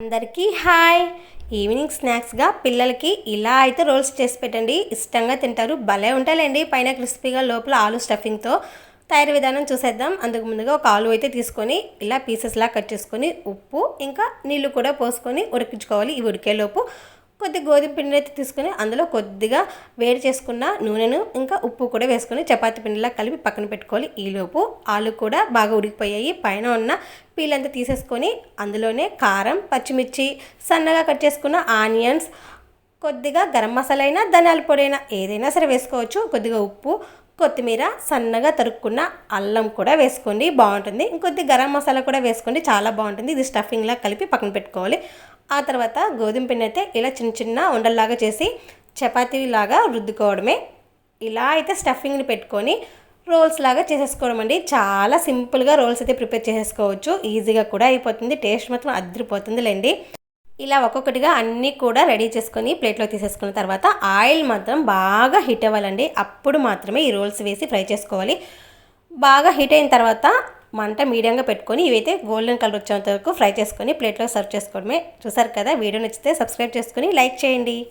అందరికీ hi. Evening స్నాక్స్గా పిల్లలకి ఇలా అయితే రోల్స్ చేసి పెట్టండి. ఇష్టంగా తింటారు భలే ఉంటాయండి పైన క్రిస్పీగా లోపల ఆలు స్టఫింగ్తో తయారు విధానం చూసేద్దాం. అందుకు ముందుగా ఒక ఆలు అయితే తీసుకొని ఇలా పీసెస్లా కట్ చేసుకొని ఉప్పు ఇంకా నీళ్ళు కూడా పోసుకొని ఉడికించుకోవాలి. ఇవి ఉడికేలోపు కొద్ది గోధుమ పిండిని అయితే తీసుకొని అందులో కొద్దిగా వేడి చేసుకున్న నూనెను ఇంకా ఉప్పు కూడా వేసుకొని చపాతీ పిండిలా కలిపి పక్కన పెట్టుకోవాలి. ఈలోపు ఆలు కూడా బాగా ఉడికిపోయాయి. పైన ఉన్న పీలంతా తీసేసుకొని అందులోనే కారం పచ్చిమిర్చి సన్నగా కట్ చేసుకున్న ఆనియన్స్ కొద్దిగా గరం మసాలా అయినా ధనియాల పొడి అయినా ఏదైనా సరే వేసుకోవచ్చు. కొద్దిగా ఉప్పు కొత్తిమీర సన్నగా తరుక్కున్న అల్లం కూడా వేసుకోండి. బాగుంటుంది. ఇంకొద్ది గరం మసాలా కూడా వేసుకోండి. చాలా బాగుంటుంది. ఇది స్టఫింగ్లా కలిపి పక్కన పెట్టుకోవాలి. ఆ తర్వాత గోధుమ పిండి అయితే ఇలా చిన్న చిన్న ఉండల్లాగా చేసి చపాతీలాగా రుద్దుకోవడమే. ఇలా అయితే స్టఫింగ్ని పెట్టుకొని రోల్స్ లాగా చేసేసుకోవడం అండి. చాలా సింపుల్గా రోల్స్ అయితే ప్రిపేర్ చేసేసుకోవచ్చు. ఈజీగా కూడా అయిపోతుంది. టేస్ట్ మాత్రం అదిరిపోతుంది లేండి ఇలా ఒక్కొక్కటిగా అన్నీ కూడా రెడీ చేసుకొని ప్లేట్లో తీసేసుకున్న తర్వాత ఆయిల్ మాత్రం బాగా హీట్ అవ్వాలండి. అప్పుడు మాత్రమే ఈ రోల్స్ వేసి ఫ్రై చేసుకోవాలి. బాగా హీట్ అయిన తర్వాత మంట మీడియంగా పెట్టుకొని ఇవైతే గోల్డెన్ కలర్ వచ్చేంత వరకు ఫ్రై చేసుకొని ప్లేట్లో సర్వ్ చేసుకోవడమే. చూసారు కదా వీడియో నచ్చితే సబ్స్క్రైబ్ చేసుకొని లైక్ చేయండి.